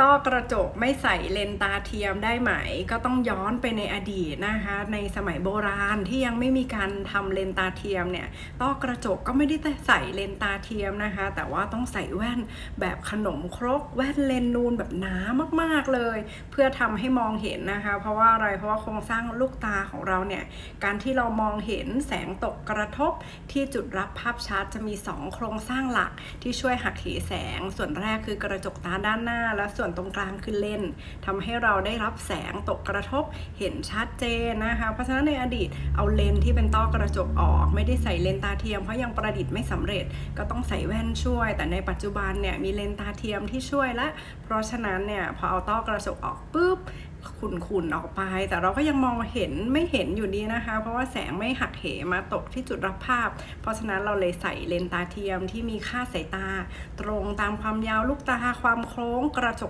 ต้อกระจกไม่ใส่เลนตาเทียมได้ไหม ก็ต้องย้อนไปในอดีตนะคะ ในสมัยโบราณที่ยังไม่มีการทำเลนตาเทียมเนี่ยต้อกระจกก็ไม่ได้ใส่เลนตาเทียมนะคะ แต่ว่าต้องใส่แว่นแบบขนมครก แว่นเลนนูนแบบหนามากๆเลย เพื่อทำให้มองเห็นนะคะ เพราะว่าอะไรเพราะว่าโครงสร้างลูกตาของเราเนี่ยการที่เรามองเห็นแสงตกกระทบที่จุดรับภาพชัดจะมี 2 โครงสร้างหลักที่ช่วยหักเหแสงส่วนแรกคือกระจกตาด้านหน้าและส่วนวนตรงกลางคือเลนส์ทำให้เราได้รับแสงตกกระทบเห็นชัดเจนนะคะ เพราะฉะนั้นในอดีตเอาเลนส์ที่เป็นต้อกระจกออก ไม่ได้ใส่เลนส์ตาเทียมเพราะยังประดิษฐ์ไม่สำเร็จ ก็ต้องใส่แว่นช่วย แต่ในปัจจุบันเนี่ยมีเลนส์ตาเทียมที่ช่วยและเพราะฉะนั้นเนี่ยพอเอาต้อกระจกออกปุ๊บขุ่นๆออกไป แต่เราก็ยังมองเห็นไม่เห็นอยู่ดีนะคะ เพราะว่าแสงไม่หักเหมาตกที่จุดรับภาพ เพราะฉะนั้นเราเลยใส่เลนส์ตาเทียมที่มีค่าสายตา ตรงตามความยาวลูกตาความโค้งกระจก